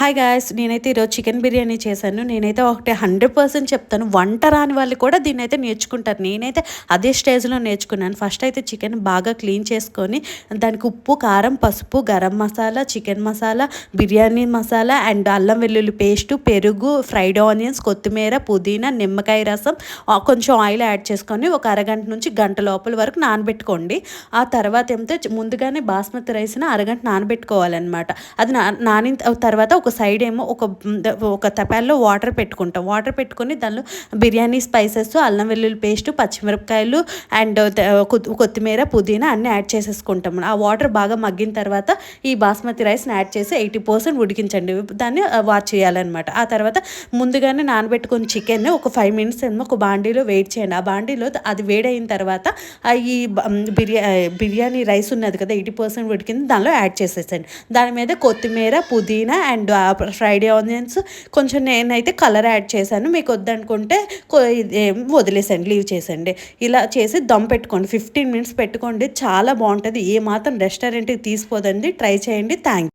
Hi guys నేనైతే ఈరోజు chicken biryani చేశాను. నేనైతే ఒకటి హండ్రెడ్ పర్సెంట్ చెప్తాను. వంట రాని వాళ్ళు కూడా దీన్ని అయితే నేర్చుకుంటారు. నేనైతే అదే స్టేజ్లో నేర్చుకున్నాను. ఫస్ట్ అయితే చికెన్ బాగా క్లీన్ చేసుకొని దానికి ఉప్పు కారం పసుపు గరం మసాలా చికెన్ మసాలా బిర్యానీ మసాలా అండ్ అల్లం వెల్లుల్లి పేస్టు పెరుగు ఫ్రైడ్ ఆనియన్స్ కొత్తిమీర పుదీనా నిమ్మకాయ రసం కొంచెం ఆయిల్ యాడ్ చేసుకొని ఒక అరగంట నుంచి గంట లోపల వరకు నానబెట్టుకోండి. ఆ తర్వాత ఏమిటో ముందుగానే బాస్మతి రైస్ని అరగంట నానబెట్టుకోవాలన్నమాట. అది నా నానిన తర్వాత ఒక సైడ్ ఏమో ఒక ఒక తపాల్లో వాటర్ పెట్టుకుంటాం. వాటర్ పెట్టుకొని దానిలో బిర్యానీ స్పైసెస్ అల్లం వెల్లుల్లి పేస్ట్ పచ్చిమిరపకాయలు అండ్ uh, కొత్తిమీర పుదీనా అన్నీ యాడ్ చేసేసుకుంటాం. ఆ వాటర్ బాగా మగ్గిన తర్వాత ఈ బాస్మతి రైస్ని యాడ్ చేసి ఎయిటీ పర్సెంట్ ఉడికించండి. దాన్ని uh, వాచ్ చేయాలన్నమాట. ఆ తర్వాత ముందుగానే నానబెట్టుకున్న చికెన్ ఒక ఫైవ్ మినిట్స్ ఏమో ఒక బాండీలో వెయిట్ చేయండి. ఆ బాండీలో అది వేడైన తర్వాత ఈ బిర్యా బిర్యానీ రైస్ ఉన్నది కదా ఎయిటీ పర్సెంట్ ఉడికింది దానిలో యాడ్ చేసేసండి దాని మీద కొత్తిమీర పుదీనా అండ్ ఫ్రైడ్ ఆనియన్స్ కొంచెం నేనైతే కలర్ యాడ్ చేశాను. మీకు వద్దనుకుంటే వదిలేసండి లీవ్ చేసండి ఇలా చేసి దమ్ పెట్టుకోండి. ఫిఫ్టీన్ మినిట్స్ పెట్టుకోండి. చాలా బాగుంటుంది. ఏ మాత్రం రెస్టారెంట్కి తీసుకోదండి ట్రై చేయండి. థ్యాంక్